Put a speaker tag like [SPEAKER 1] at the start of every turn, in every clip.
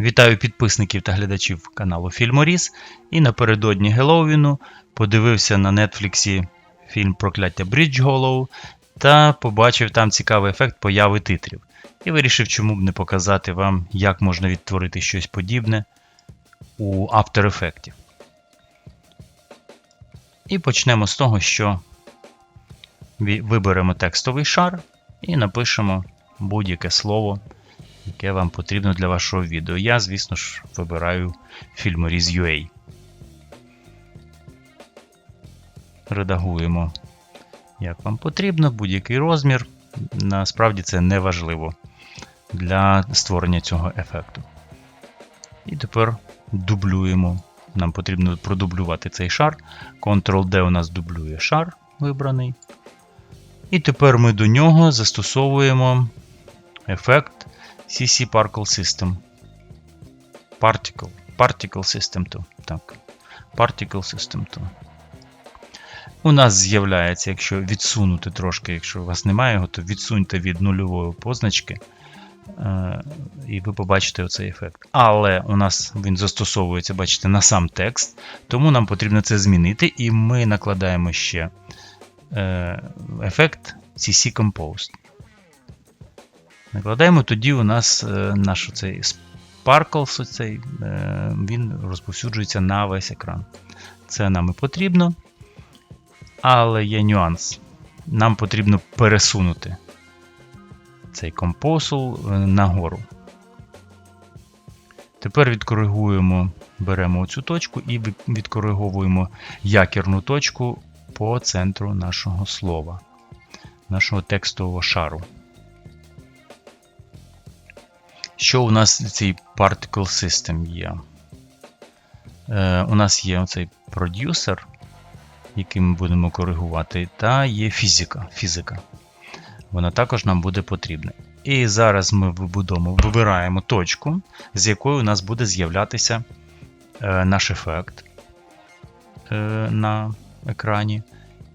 [SPEAKER 1] Вітаю підписників та глядачів каналу Фільморіз. І напередодні Геловіну подивився на Нетфліксі фільм Прокляття Брідж Голоу та побачив там цікавий ефект появи титрів. І вирішив, чому б не показати вам, як можна відтворити щось подібне у After Effects. І почнемо з того, що виберемо текстовий шар і напишемо будь-яке слово, яке вам потрібно для вашого відео. Я, звісно ж, вибираю фільморіз. Редагуємо, як вам потрібно, будь-який розмір. Насправді це не важливо для створення цього ефекту. І тепер дублюємо. Нам потрібно продублювати цей шар. Ctrl-D у нас дублює шар вибраний. І тепер ми до нього застосовуємо ефект CC Particle System. Particle. Particle System 2. Так. Particle System 2. У нас з'являється, якщо відсунути трошки, якщо у вас немає його, то відсуньте від нульової позначки. е, І ви побачите оцей ефект. Але у нас він застосовується, бачите, на сам текст, тому нам потрібно це змінити, і ми накладаємо ще е, ефект CC Composed. Накладаємо, тоді у нас е, наш цей Sparkles, оцей, е, він розповсюджується на весь екран. Це нам і потрібно. Але є нюанс. Нам потрібно пересунути цей компосул е, нагору. Тепер відкоригуємо, беремо оцю точку і відкориговуємо якірну точку по центру нашого слова, нашого текстового шару. Що у нас в цій Particle System є? Е, у нас є оцей продюсер, який ми будемо коригувати, та є фізика. фізика. Вона також нам буде потрібна. І зараз ми вибираємо точку, з якою у нас буде з'являтися е, наш ефект е, на екрані.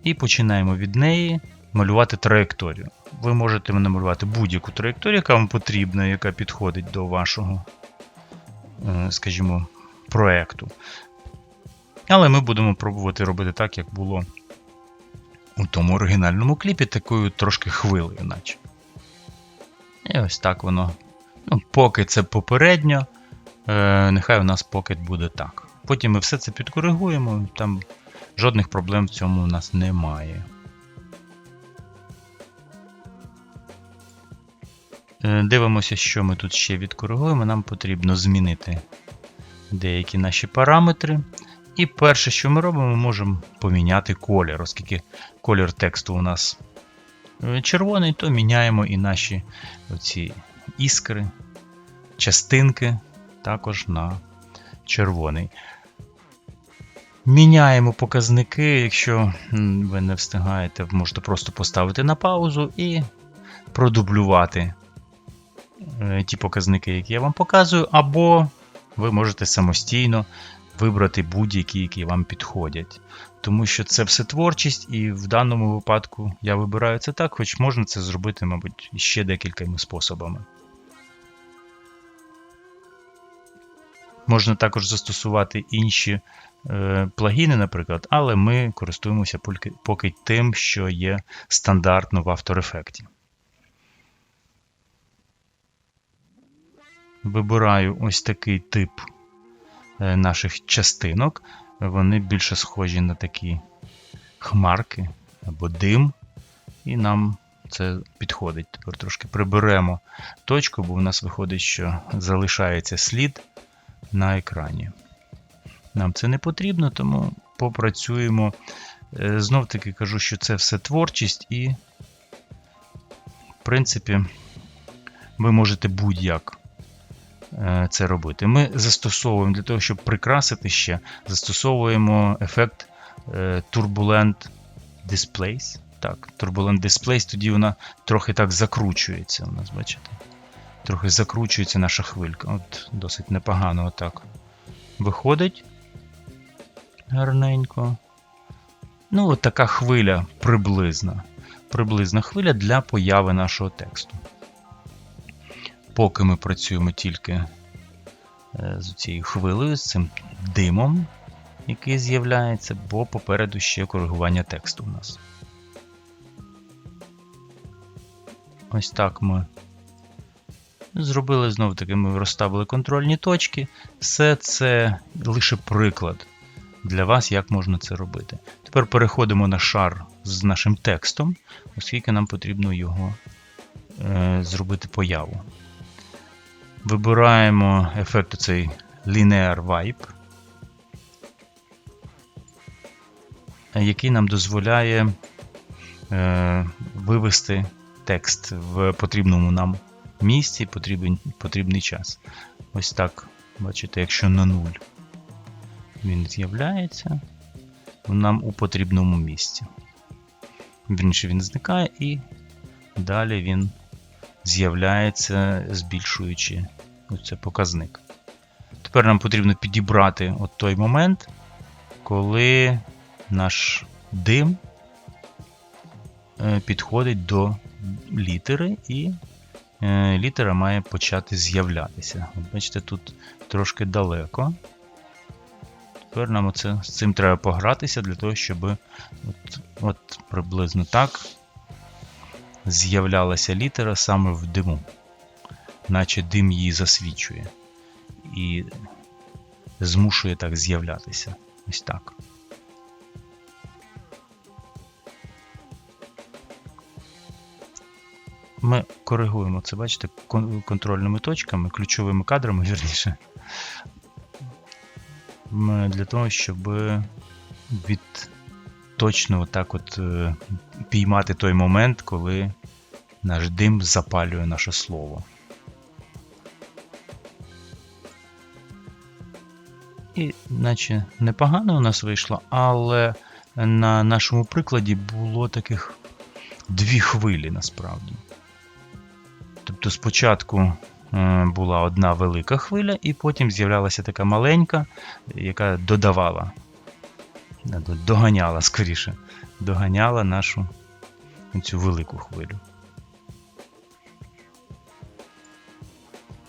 [SPEAKER 1] І починаємо від неї малювати траєкторію. Ви можете намалювати будь-яку траєкторію, яка вам потрібна, яка підходить до вашого, е, скажімо, проекту. Але ми будемо пробувати робити так, як було у тому оригінальному кліпі, такою трошки хвилею, наче. І ось так воно. Ну, поки це попередньо, е, нехай у нас поки буде так. Потім ми все це підкоригуємо, там жодних проблем в цьому у нас немає. Дивимося, що ми тут ще відкоригуємо. Нам потрібно змінити деякі наші параметри. І перше, що ми робимо, ми можемо поміняти колір, оскільки колір тексту у нас е, червоний, то міняємо і наші оці іскри, частинки також на червоний. Міняємо показники, якщо ви не встигаєте, можете просто поставити на паузу і продублювати е, ті показники, які я вам показую, або ви можете самостійно вибрати будь-які, які вам підходять. Тому що це все творчість, і в даному випадку я вибираю це так, хоч можна це зробити, мабуть, ще декількома способами. Можна також застосувати інші е, плагіни, наприклад, але ми користуємося поки, поки тим, що є стандартно в After Effects. Вибираю ось такий тип е, наших частинок. Вони більше схожі на такі хмарки або дим, і нам це підходить. Тепер трошки приберемо точку, бо у нас виходить, що залишається слід на екрані. Нам це не потрібно, тому попрацюємо. Е, Знов таки кажу, що це все творчість, і, в принципі, ви можете будь-як це робити. Ми застосовуємо для того, щоб прикрасити ще, застосовуємо ефект е, Turbulent Displace. Так, Turbulent Displace, тоді вона трохи так закручується. У нас, бачите? Трохи закручується наша хвилька. От Досить непогано отак виходить. Гарненько. Ну, от така хвиля приблизна. Приблизна хвиля для появи нашого тексту. Поки ми працюємо тільки е, з цією хвилею, з цим димом, який з'являється, бо попереду ще коригування тексту у нас. Ось так ми зробили знову таки, ми розставили контрольні точки. Все це лише приклад для вас, як можна це робити. Тепер переходимо на шар з нашим текстом, оскільки нам потрібно його е, зробити появу. Вибираємо ефект цей Linear Vibe, який нам дозволяє е, вивести текст в потрібному нам місці, потрібен, потрібний час. Ось так, бачите, якщо на 0 він з'являється нам у потрібному місці. Вірніше він зникає і далі він з'являється, збільшуючи оце показник. Тепер нам потрібно підібрати от той момент, коли наш дим е, підходить до літери, і е, літера має почати з'являтися. От Бачите, тут трошки далеко. Тепер нам оце, з цим треба погратися для того, щоб от, от приблизно так з'являлася літера саме в диму, наче дим її засвічує і змушує так з'являтися. Ось так. Ми коригуємо це, бачите, кон- контрольними точками, ключовими кадрами, вірніше. Для того, щоб від точно отак от е, піймати той момент, коли наш дим запалює наше слово. І наче непогано у нас вийшло, але на нашому прикладі було таких дві хвилі насправді. Тобто спочатку е, була одна велика хвиля, і потім з'являлася така маленька, яка додавала, доганяла скоріше, доганяла нашу цю велику хвилю.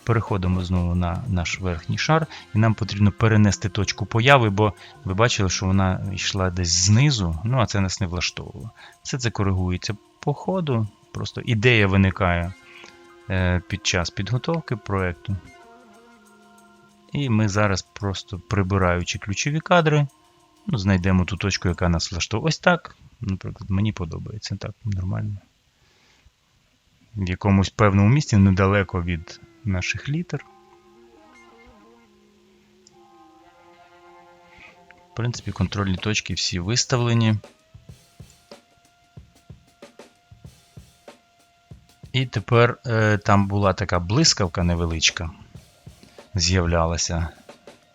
[SPEAKER 1] Переходимо знову на наш верхній шар, і нам потрібно перенести точку появи, бо ви бачили, що вона йшла десь знизу, ну а це нас не влаштовувало. Все це коригується по ходу, просто ідея виникає е, під час підготовки проєкту. І ми зараз просто прибираючи ключові кадри, ну, знайдемо ту точку, яка нас влаштовує. Ось так. Наприклад, мені подобається так нормально. В якомусь певному місці недалеко від наших літер. В принципі, контрольні точки всі виставлені. І тепер е, там була така блискавка невеличка, з'являлася.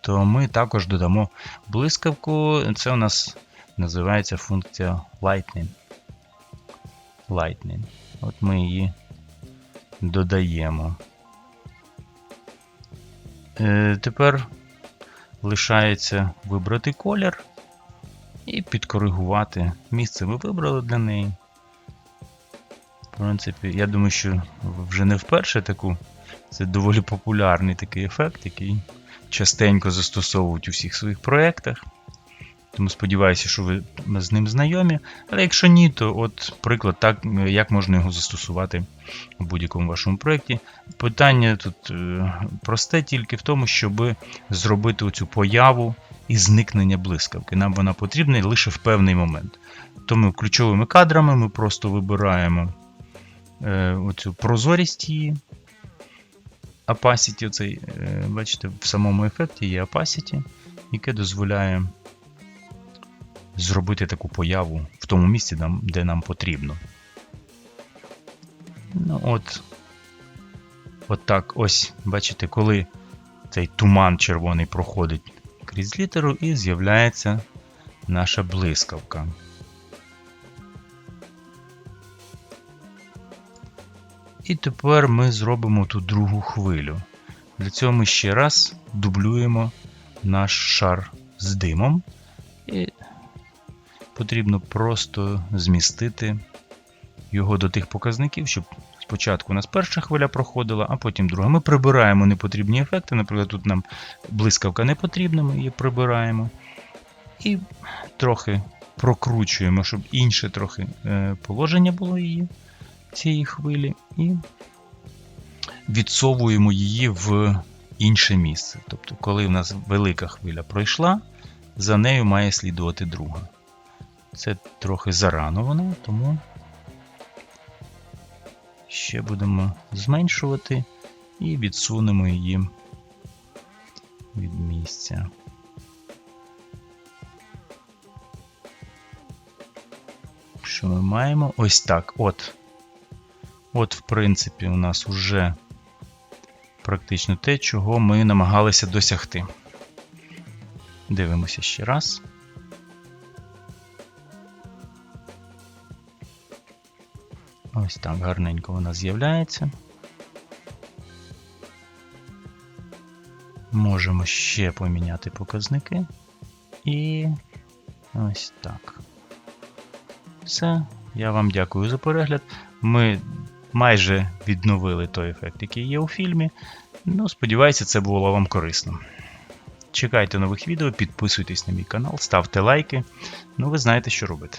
[SPEAKER 1] То ми також додамо блискавку. Це у нас називається функція Lightning. Lightning. От ми її додаємо. Е, Тепер лишається вибрати колір і підкоригувати місце ви вибрали для неї. В принципі, я думаю, що вже не вперше таку. Це доволі популярний такий ефект, який частенько застосовують у всіх своїх проєктах. Тому сподіваюся, що ви з ним знайомі. Але якщо ні, то от приклад, так, як можна його застосувати у будь-якому вашому проєкті. Питання тут е, просте тільки в тому, щоб зробити оцю появу і зникнення блискавки. Нам вона потрібна лише в певний момент. Тому ключовими кадрами ми просто вибираємо е, оцю прозорість її. Opacity, оцей, е, бачите, в самому ефекті є opacity, яке дозволяє зробити таку появу в тому місці, де нам потрібно. Ну, от, от так, ось, бачите, коли цей туман червоний проходить крізь літеру і з'являється наша блискавка. І тепер ми зробимо ту другу хвилю. Для цього ми ще раз дублюємо наш шар з димом. І потрібно просто змістити його до тих показників, щоб спочатку у нас перша хвиля проходила, а потім друга. Ми прибираємо непотрібні ефекти. Наприклад, тут нам блискавка не потрібна, ми її прибираємо. І трохи прокручуємо, щоб інше трохи е, положення було її, цієї хвилі, і відсовуємо її в інше місце. Тобто, коли в нас велика хвиля пройшла, за нею має слідувати друга. Це трохи зарано вона, тому ще будемо зменшувати і відсунемо її від місця. Що ми маємо? Ось так. От. От, в принципі, у нас вже практично те, чого ми намагалися досягти. Дивимося ще раз. Ось так гарненько вона з'являється. Можемо ще поміняти показники. І ось так. Все. Я вам дякую за перегляд. Ми майже відновили той ефект, який є у фільмі. Ну, сподіваюся, це було вам корисно. Чекайте нових відео, підписуйтесь на мій канал, ставте лайки. Ну, ви знаєте, що робити.